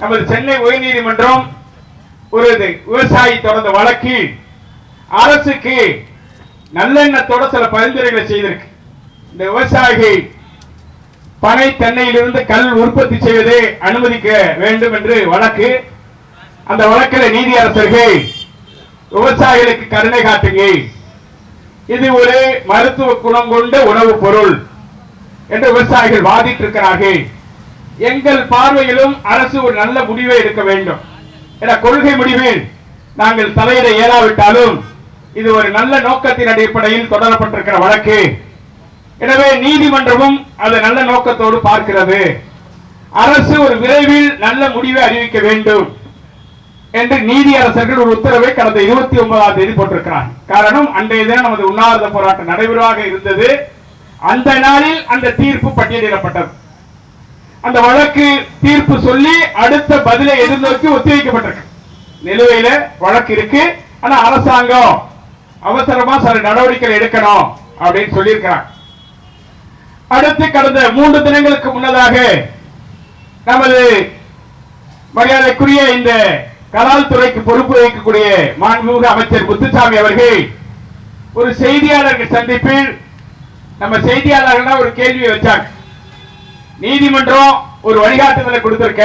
நமது சென்னை உயர்நீதிமன்றம் ஒரு இது விவசாயி தொடர்ந்த வழக்கில் அரசுக்கு நல்லெண்ணத்தோட சில பரிந்துரைகளை செய்திருக்கு. இந்த விவசாயிகள் பனை தென்னையிலிருந்து கல் உற்பத்தி செய்வதை அனுமதிக்க வேண்டும் என்று வழக்கு. அந்த வழக்கில் நீதி அரசர்கள் விவசாயிகளுக்கு கருணை காட்டுங்க. இது ஒரு மருத்துவ குணம் கொண்ட உணவுப் பொருள் என்று விவசாயிகள் வாதிட்டு இருக்கிறார்கள் எங்கள் பார்வையிலும் அரசு ஒரு நல்ல முடிவை எடுக்க வேண்டும். என கொள்கை முடிவில் நாங்கள் தலையிட இயலாவிட்டாலும் இது ஒரு நல்ல நோக்கத்தின் அடிப்படையில் தொடரப்பட்டிருக்கிற வழக்கு. எனவே நீதிமன்றமும் அது நல்ல நோக்கத்தோடு பார்க்கிறது. அரசு ஒரு விரைவில் நல்ல முடிவை அறிவிக்க வேண்டும் என்று நீதி அரசர்கள் ஒரு உத்தரவை கடந்த இருபத்தி ஒன்பதாம் தேதி போட்டிருக்கிறார். காரணம் அன்றைய தினம் நமது உண்ணாவிரத போராட்டம் நடைபெறுவாக இருந்தது. அந்த நாளில் அந்த தீர்ப்பு பட்டியலிடப்பட்டது. அந்த வழக்கு தீர்ப்பு சொல்லி அடுத்த பதிலை எதிர்நோக்கி ஒத்திவைக்கப்பட்டிருக்கு. நிலுவையில வழக்கு இருக்கு. ஆனா அரசாங்கம் அவசரமா சில நடவடிக்கை எடுக்கணும் அப்படின்னு சொல்லியிருக்கிறாங்க. அடுத்து கடந்த மூன்று தினங்களுக்கு முன்னதாக நமது மரியாதைக்குரிய இந்த கலால் துறைக்கு பொறுப்பு வகிக்கக்கூடிய மாண்புமிகு அமைச்சர் முத்துசாமி அவர்கள் ஒரு செய்தியாளர்கள் சந்திப்பில் நம்ம செய்தியாளர்கள் ஒரு கேள்வியை வச்சாங்க. நீதிமன்றம் ஒரு வழிகாட்டுதலை கொடுத்திருக்க.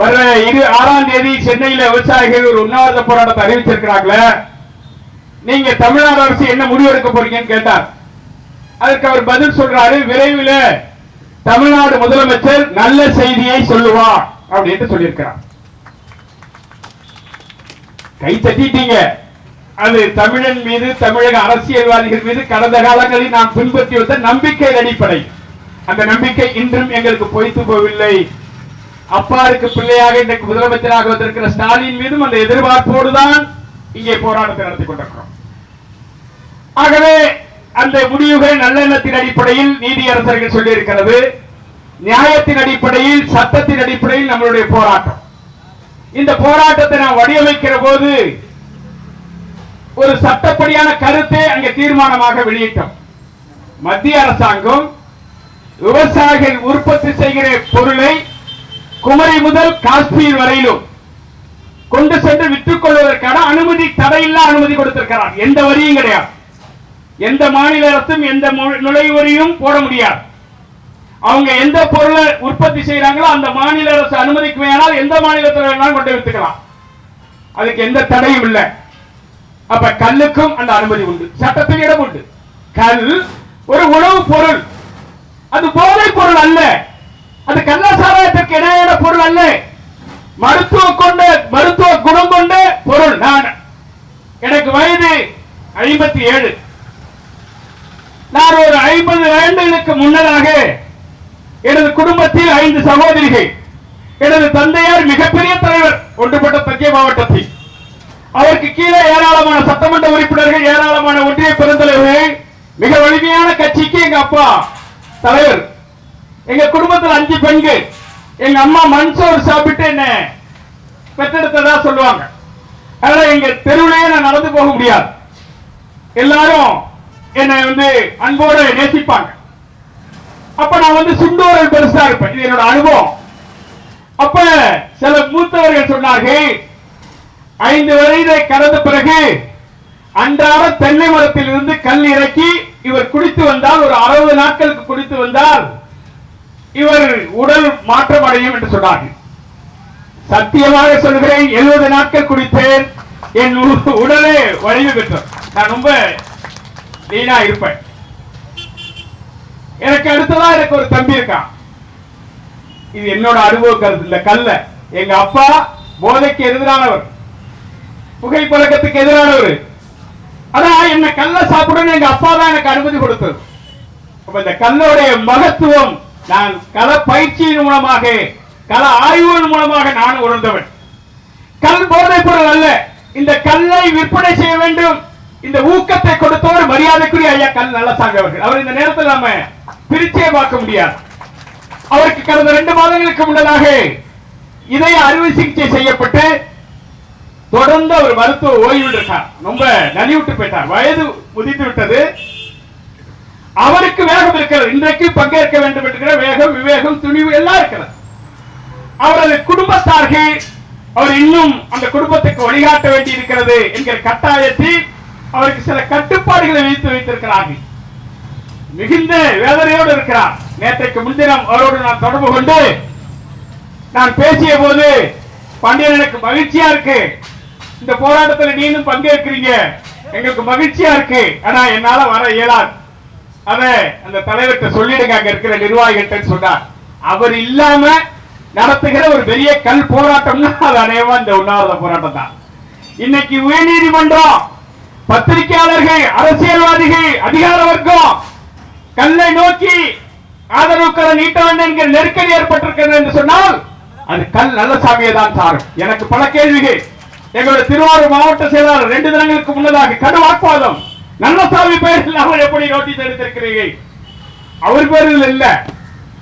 வர இரு ஆறாம் தேதி சென்னையில விவசாயிகள் ஒரு உண்ணாவிரத போராட்டத்தை அறிவிச்சிருக்கிறாங்களே. நீங்க தமிழ்நாடு அரசு என்ன முடிவு எடுக்க போறீங்கன்னு கேட்டார். அதற்கு அவர் பதில் சொல்றாரு விரைவில் தமிழ்நாடு முதலமைச்சர் நல்ல செய்தியை சொல்லுவார் அப்படின்னு சொல்லியிருக்கிறார். கை தட்டிட்டீங்க. அது தமிழன் மீது தமிழக அரசியல்வாதிகள் மீது கடந்த காலங்களில் நாம் பின்பற்றி வந்த நம்பிக்கை அடிப்படை. அந்த நம்பிக்கை இன்றும் எங்களுக்கு பொய்த்து போவில்லை. அப்பாருக்கு பிள்ளையாக இன்றைக்கு முதலமைச்சராக வந்திருக்கிற ஸ்டாலின் மீதும் அந்த எதிர்பார்ப்போடு தான் இங்கே போராட்டத்தை நடத்தி கொண்டிருக்கிறோம். ஆகவே அந்த முடிவுகள் நல்லெண்ணத்தின் அடிப்படையில் நீதியரசர்கள் சொல்லியிருக்கிறது. நியாயத்தின் அடிப்படையில் சட்டத்தின் அடிப்படையில் நம்மளுடைய போராட்டம். இந்த போராட்டத்தை நாம் வடிவமைக்கிற போது ஒரு சட்டப்படியான கருத்தை அங்கே தீர்மானமாக வெளியிட்டோம். மத்திய அரசாங்கம் விவசாயிகள் உற்பத்தி செய்கிற பொருளை குமரி முதல் காஷ்மீர் வரையிலும் கொண்டு சென்று விற்றுக் கொள்வதற்கான அனுமதி தடையில்லா அனுமதி கொடுத்திருக்கிறார். எந்த வரியும் கிடையாது. எந்த மாநில அரசும் எந்த நுழைவரியும் போட முடியாது. அவங்க எந்த பொருளை உற்பத்தி செய்யறாங்களோ அந்த மாநில அரசு அனுமதிக்கு வேணால் எந்த மாநிலத்தில் வேணாலும் கொண்டு வித்துக்கலாம். அதுக்கு எந்த தடையும் இல்லை. அப்ப கல்லுக்கும் அந்த அனுமதி உண்டு. சட்டத்தில் இடம் உண்டு. கல் ஒரு உணவு பொருள். அது போதை பொருள் அல்ல. அது கள்ளசாராயத்திற்கு இணையான பொருள் அல்ல. மருத்துவ கொண்ட மருத்துவ குணம் கொண்ட பொருள் நான். எனக்கு வயது ஐம்பத்தி ஏழு. நான் ஒரு ஐம்பது ஆண்டுகளுக்கு முன்னதாக எனது குடும்பத்தில் ஐந்து சகோதரிகள். எனது தந்தையார் மிகப்பெரிய தலைவர் ஒன்றுபட்ட தஞ்சை மாவட்டத்தில். அவருக்கு கீழே ஏராளமான சட்டமன்ற உறுப்பினர்கள் ஏராளமான ஒன்றிய பெருந்தலைவர்கள். மிக வலிமையான கட்சிக்கு எங்க அப்பா தலைவர் எங்க குடும்பத்தில் அஞ்சு பெண்கள். எங்க அம்மா மண்சோறு சாப்பிட்டு என்ன பெற்றெடுத்ததா சொல்லுவாங்க. அதனால எங்க தெருவிலேயே நான் நடந்து போக முடியாது. எல்லாரும் என்னை வந்து அன்போடு நேசிப்பாங்க. அப்ப நான் வந்து சுண்டோரல் பெருசா இருப்பேன். இது என்னோட அனுபவம். அப்ப சில மூத்தவர்கள் சொன்னார்கள் ஐந்து வயதை கடந்த பிறகு அன்றாட தென்னை மரத்தில் இருந்து கல் இறக்கி இவர் குடித்து வந்தால் ஒரு அறுபது நாட்களுக்கு குடித்து வந்தால் இவர் உடல் மாற்றம் அடையும் என்று சொன்னார்கள். சத்தியமாக சொல்கிறேன் எழுபது நாட்கள் குடித்தேன். என் உடலே வலிவு பெற்றது. நான் ரொம்ப லீனா இருப்பேன். எனக்கு அடுத்ததா எனக்கு ஒரு தம்பி இருக்கான். இது என்னோட அனுபவ கருத்து இல்ல கல்ல எங்க அப்பா போதைக்கு எதிரானவர். புகைப்பழக்கத்துக்கு எதிரானவர். ஆனா என்ன கல்ல சாப்பிடணும் எங்க அப்பா தான் எனக்கு அனுமதி கொடுத்தது. அப்ப இந்த கல்லோடைய மகத்துவம் நான் கல பயிற்சியின் மூலமாக கல ஆய்வுகள் மூலமாக நான் உணர்ந்தவன். கல் போதைப் பொருள் அல்ல. இந்த கல்லை விற்பனை செய்ய வேண்டும். இந்த ஊக்கத்தை கொடுத்தவர் மரியாதைக்குரிய ஐயா கல் நல்லசாமி அவர்கள். அவர் இந்த நேரத்தில் நாம பிரிச்சே பார்க்க முடியாது. அவருக்கு கடந்த ரெண்டு மாதங்களுக்கு முன்னதாக இதய அறுவை சிகிச்சை செய்யப்பட்டு தொடர்ந்து அவர் மருத்துவ ஓய்வு இருக்கார் ரொம்ப நலிவுட்டு போயிட்டார். வயது முதித்து விட்டது. அவருக்கு வேகம் இருக்கிறது. இன்றைக்கு பங்கேற்க வேண்டும் என்கிற வேகம் விவேகம் துணிவு எல்லாம் இருக்கிறது. அவரது குடும்பத்தார்கள் அவர் இன்னும் அந்த குடும்பத்துக்கு வழிகாட்ட வேண்டி இருக்கிறது என்கிற கட்டாயத்தில் அவருக்கு சில கட்டுப்பாடுகளை விதித்து வைத்திருக்கிறார்கள். மிகுந்த வேதனையோடு இருக்கிறார். நேற்றைக்கு முன்தினம் அவரோடு நான் தொடர்பு கொண்டு நான் பேசிய போது பாண்டியன் எனக்கு மகிழ்ச்சியா இருக்கு. இந்த போராட்டத்தில் நீங்களும் பங்கேற்கிறீங்க. எங்களுக்கு மகிழ்ச்சியா இருக்கு. ஆனா என்னால வர இயலாது. அவன் அந்த தலைவர்கிட்ட சொல்லிடுங்க அங்க இருக்கிற நிர்வாகிகிட்ட சொன்னார். அவர் இல்லாம நடத்துகிற ஒரு பெரிய கல் போராட்டம்னா அது அநேகமா இந்த உண்ணாவிரத போராட்டம் தான். இன்னைக்கு உயர்நீதிமன்றம் பத்திரிகையாளர்கள் அரசியல்வாதிகள் அதிகார வர்க்கம் கல்லை நோக்கி ஆதரவு கரை நீட்ட வேண்டும் என்கிற நெருக்கடி ஏற்பட்டிருக்கிறது என்று சொன்னால் அது கல் நல்ல சாமியை தான் சாரும். எனக்கு பல கேள்விகள். எங்களுடைய திருவாரூர் மாவட்ட செயலாளர் ரெண்டு தினங்களுக்கு முன்னதாக கடு வாக்குவாதம் நல்லசாமி பேர் அவர் எப்படி நோட்டீஸ் எடுத்திருக்கிறீர்கள் அவர் பேரில் இல்ல.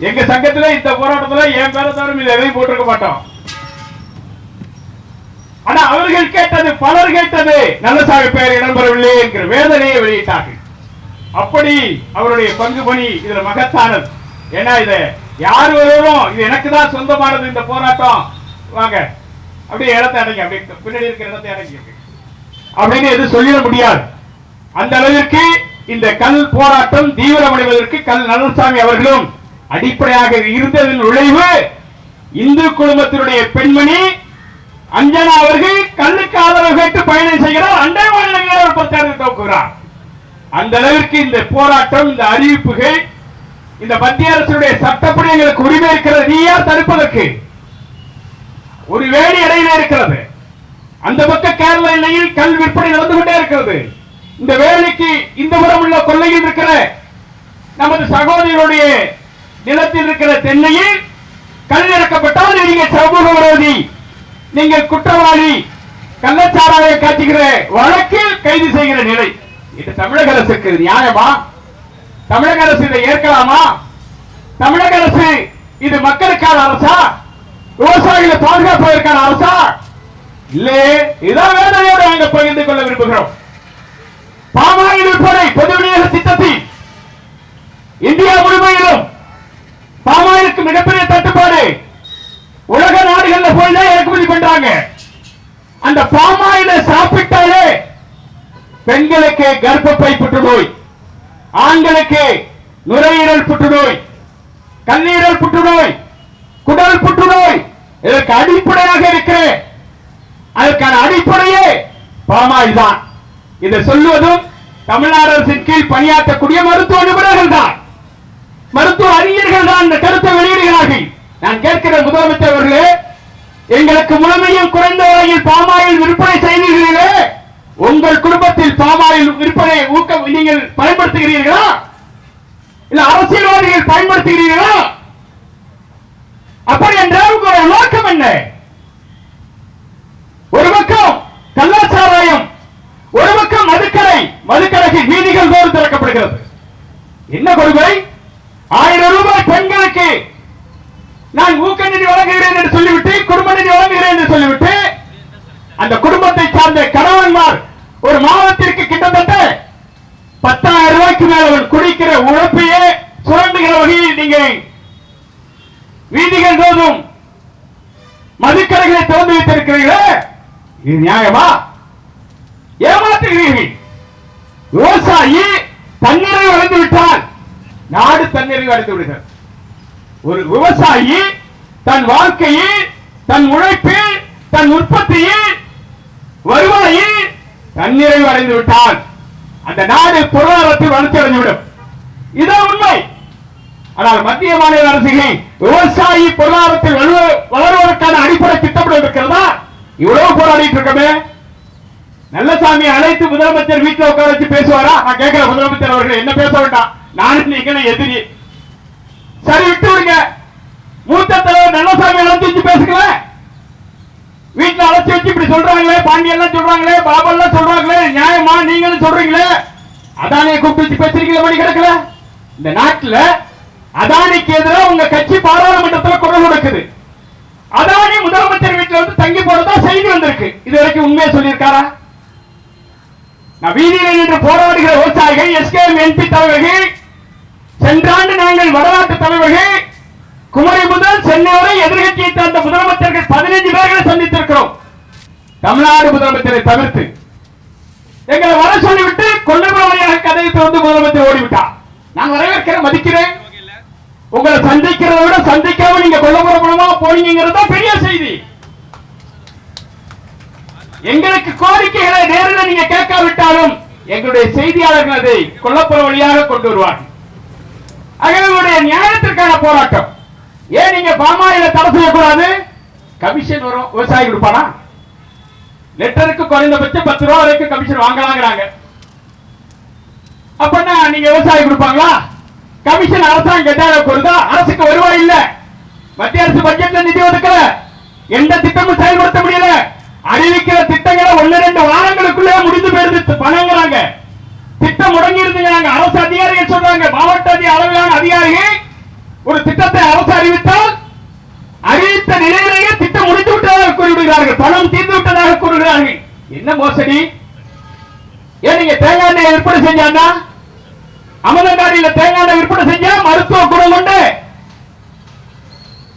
எங்க சங்கத்துல இந்த போராட்டத்துல என் பேரை தவிர இது எதையும் போட்டிருக்க மாட்டோம். ஆனா அவர்கள் கேட்டது பலர் கேட்டது நல்லசாமி பெயர் இடம்பெறவில்லை என்கிற வேதனையை வெளியிட்டார்கள். அப்படி அவருடைய பங்கு பணி இதுல மகத்தானது. ஏன்னா இத யார் வருவரும் இது எனக்கு தான் சொந்தமானது இந்த போராட்டம். வாங்க அப்படியே இடத்தை அடைங்க அப்படி பின்னாடி இருக்கிற இடத்தை அடைங்க அப்படின்னு எதுவும் சொல்லிட முடியாது. அந்த அளவிற்கு இந்த கல் போராட்டம் தீவிரமடைவதற்கு கல் நல்லசாமி அவர்களும் அடிப்படையாக இருந்ததன் நுழைவு இந்து குடும்பத்தினுடைய பெண்மணி அஞ்சனா அவர்கள் கல்லுக்கு ஆதரவு கேட்டு பயணம் செய்கிறார். அண்டை மாநிலங்களில் ஒரு பிரச்சாரத்தை துவக்குகிறார். அந்த அளவிற்கு இந்த போராட்டம் இந்த அறிவிப்புகள் இந்த மத்திய அரசுடைய சட்டப்படி எங்களுக்கு உரிமை இருக்கிறது. நீ யார் தடுப்பதற்கு? ஒரு வேடி இடையில இருக்கிறது. அந்த பக்கம் கேரள எல்லையில் கல் விற்பனை நடந்து கொண்டே இருக்கிறது. இந்த வேலைக்கு இந்த புறம் உள்ள கொள்ளையில் இருக்கிற நமது சகோதரருடைய நிலத்தில் இருக்கிற தென்னையில் கல்லிறக்கப்பட்டால் நீங்க சமூக விரோதி. நீங்கள் குற்றவாளி. கள்ளச்சாராய காட்டுகிற வழக்கில் கைது செய்கிற நிலை. இது தமிழக அரசுக்கு நியாயமா? தமிழக அரசு இதை ஏற்கலாமா? தமிழக அரசு இது மக்களுக்கான அரசா? விவசாயிகளை பாதுகாப்பதற்கான அரசா? இல்லையே இதான் வேதனையோடு நாங்கள் பகிர்ந்து கொள்ள விரும்புகிறோம். பாமாயில் விற்பனை பொது விநியோக திட்டத்தில் இந்தியா முழுமையிலும் பாமாயிலுக்கு மிகப்பெரிய தட்டுப்பாடு உலக நாடுகள்ல போய் தான் இறக்குமதி பண்றாங்க. அந்த பாமாயில சாப்பிட்டாலே பெண்களுக்கு கர்ப்பப்பை புற்றுநோய் ஆண்களுக்கு நுரையீரல் புற்றுநோய் கல்லீரல் புற்றுநோய் குடல் புற்றுநோய் இதற்கு அடிப்படையாக இருக்கிற அதற்கான அடிப்படையே பாமாயில் தான். இதை சொல்லுவதும் தமிழ்நாடு அரசின் கீழ் பணியாற்றக்கூடிய மருத்துவ நிபுணர்கள் தான் மருத்துவ அறிஞர்கள் தான் இந்த கருத்தை வெளியிடுகிறார்கள். நான் கேட்கிற முதலமைச்சர் அவர்களே எங்களுக்கு முழுமையும் குறைந்த வகையில் பாமாயில் விற்பனை செய்தீர்களே உங்கள் குடும்பத்தில் பாமாயில் விற்பனை ஊக்க நீங்கள் பயன்படுத்துகிறீர்களா? இல்ல அரசியல்வாதிகள் பயன்படுத்துகிறீர்களா? அப்படி என்ற உங்களுடைய நோக்கம் என்ன ஒரு பக்கம் கள்ளச்சாராயம் ஒரு பக்கம் மதுக்கடை மதுக்கடைக்கு வீதிகள் தோறும் என்ன கொடுமை? ஆயிரம் ரூபாய் பெண்களுக்கு நான் ஊக்க நிதி வழங்குகிறேன் என்று சொல்லிவிட்டு குடும்ப நிதி வழங்குகிறேன் என்று சொல்லிவிட்டு அந்த குடும்பத்தை சார்ந்த கணவன்மார் ஒரு மாதத்திற்கு கிட்டத்தட்ட பத்தாயிரம் ரூபாய்க்கு மேல் அவன் குடிக்கிற உழைப்பையே சுரண்டுகிற வகையில் நீங்கள் வீதிகள் தோதும் மதுக்கடைகளை திறந்து வைத்திருக்கிறீர்களே இது நியாயமா? ஏமாற்றுகிறீர்கள். விவசாயி தண்ணீரை வளர்ந்து விட்டால் நாடு தன்னிறைவு அடைந்து விடுகிறது. ஒரு விவசாயி தன் வாழ்க்கையில் தன் உழைப்பில் தன் உற்பத்தியில் வருவாயில் தன்னிறைவு அடைந்து விட்டால் அந்த நாடு பொருளாதாரத்தில் வளர்ச்சி அடைந்துவிடும். இதுதான் உண்மை. ஆனால் மத்திய மாநில அரசுகள் விவசாயி பொருளாதாரத்தில் வலுவ- வளருவதற்கான அடிப்படை திட்டமிட இருக்கிறதா? இவ்வளவு போராடிட்டு இருக்கமே. நல்லசாமி அழைத்து முதலமைச்சர் வீட்டுல உட்கார வச்சு பேசுவாரா? நான் கேட்கிற முதலமைச்சர் அவர்கள் என்ன பேச வேண்டாம். நானும் நீங்க எதிரி. சரி விட்டு விடுங்க. மூத்த தலைவர் நல்லசாமி அழைச்சு வச்சு பேசுங்கள. வீட்டுல அழைச்சு வச்சு இப்படி சொல்றாங்களே பாண்டியெல்லாம் சொல்றாங்களே பாபெல்லாம் சொல்றாங்களே நியாயமா நீங்களும் சொல்றீங்களே? அதானியை கூப்பிட்டு வச்சு பேசுறீங்களே மணி கிடக்கல இந்த நாட்டுல அதானிக்கு எதிராக உங்க கட்சி பாராளுமன்றத்தில் குரல் கொடுக்குது. அதானி முதலமைச்சர் வீட்டுல வந்து தங்கி போறதா செய்தி வந்திருக்கு. இது வரைக்கும் உண்மையை சொல்லியிருக்காரா? வீதியில் நின்று போராடுகிற விவசாயிகள் எஸ்கேஎம் எம்பி தலைவர்கள் சென்றாண்டு நாங்கள் வடநாட்டு தலைவர்கள் குமரி முதல் சென்னை வரை எதிர்கட்சியை சேர்ந்த முதலமைச்சர்கள் தமிழ்நாடு முதலமைச்சரை தவிர்த்து. எங்களை வர சொல்லிவிட்டு கொல்லபுரம் வழியாக கதையை திறந்து முதலமைச்சர் ஓடிவிட்டார். நான் வரவேற்கிறேன் மதிக்கிறேன். உங்களை சந்திக்கிறத விட சந்திக்காம நீங்க கொல்லபுரம் மூலமா போனீங்கிறது தான் பெரிய செய்தி. எங்களுக்கு கோரிக்கைகளை நேரில் நீங்க கேட்காவிட்டாலும் எங்களுடைய செய்தியாளர்கள் அதை கொல்லப்புற வழியாக கொண்டு வருவார்கள் ஆகவே உங்களுடைய நியாயத்திற்கான போராட்டம். ஏன் நீங்க பாமாயில தடை செய்யக்கூடாது? கமிஷன் வரும் விவசாயி கொடுப்பானா? லிட்டருக்கு குறைந்தபட்சம் பத்து ரூபா வரைக்கும் கமிஷன் வாங்கலாங்கிறாங்க. அப்படின்னா நீங்க விவசாயி கொடுப்பாங்களா? கமிஷன் அரசாங்கம் கேட்டால கொடுத்தா அரசுக்கு வருவாய் இல்ல. மத்திய அரசு பட்ஜெட்ல நிதி ஒதுக்கல. எந்த திட்டமும் செயல்படுத்த முடியல. அறிவிக்கிற திட்டங்களை ஒன்னு ரெண்டு வாரங்களுக்குள்ளே முடிந்து போயிருந்து பணங்கிறாங்க திட்டம் முடங்கி இருந்துங்கிறாங்க அரசு அதிகாரிகள் சொல்றாங்க. மாவட்ட அளவிலான அதிகாரிகள் ஒரு திட்டத்தை அரசு அறிவித்தால் அறிவித்த நிலையிலேயே திட்டம் முடித்து விட்டதாக கூறிவிடுகிறார்கள். பணம் தீர்ந்து விட்டதாக கூறுகிறார்கள். என்ன மோசடி? ஏன் நீங்க தேங்காய் எண்ணெய் விற்பனை செஞ்சாங்க அமலங்காடியில தேங்காய் எண்ணெய் விற்பனை செஞ்சா மருத்துவ குணம் உண்டு.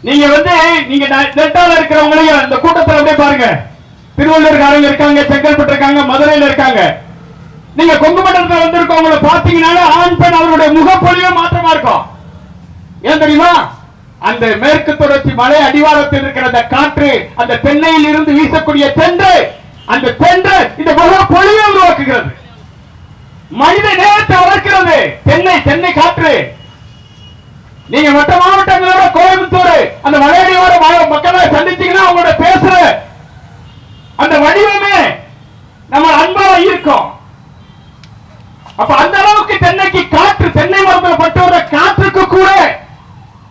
நீங்க வந்து நீங்க டெல்டால இருக்கிறவங்களையும் இந்த கூட்டத்தில் அப்படியே பாருங்க. திருவள்ளூர்காரங்க இருக்காங்க செங்கல்பட்டு இருக்காங்க மதுரையில இருக்காங்க. நீங்க கொங்கு மண்டலத்தில் வந்திருக்கவங்கள பாத்தீங்கன்னா ஆண் பெண் அவருடைய முகப்பொழிவே மாற்றமா இருக்கும். ஏன் தெரியுமா? அந்த மேற்கு தொடர்ச்சி மலை அடிவாரத்தில் இருக்கிற அந்த காற்று அந்த தென்னையில் இருந்து வீசக்கூடிய தென்று அந்த தென்று இந்த முக உருவாக்குகிறது. மனித நேரத்தை வளர்க்கிறது. தென்னை தென்னை காற்று. நீங்க மற்ற மாவட்டங்களோட கோயம்புத்தூர் அந்த மலையடிவார ம- மக்களை சந்திச்சீங்கன்னா அவங்களோட பேசுற அந்த வடிவமே நம்ம அன்பாக இருக்கும். அப்ப அந்த அளவுக்கு தென்னைக்கு காற்று தென்னை மரத்தில் பட்டோட காற்றுக்கு கூட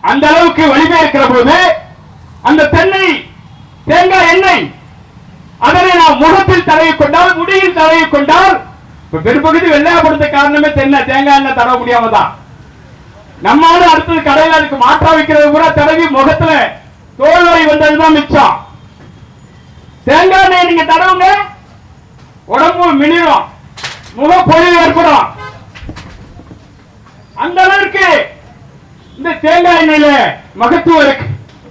அந்த அளவுக்கு வலிமை இருக்கிற போது அந்த தென்னை தேங்காய் எண்ணெய் அதனை நாம் முகத்தில் தடவி கொண்டால் முடியில் தடவி கொண்டால் பெரும்பகுதி வெள்ளையாப்படுத்த காரணமே தென்னை தேங்காய் எண்ணெய் தடவ முடியாம தான். நம்மால அடுத்தது கடையில் அதுக்கு மாற்றா வைக்கிறது கூட தடவி முகத்துல தோல் வரை வந்ததுதான் மிச்சம். தேங்காய் எண்ணெய் நீங்க தடவுங்க. உடம்பு மினிரும் முக பொழிவு ஏற்படும். அந்த அளவுக்கு இந்த தேங்காய் எண்ணெயில மகத்துவம் இருக்கு.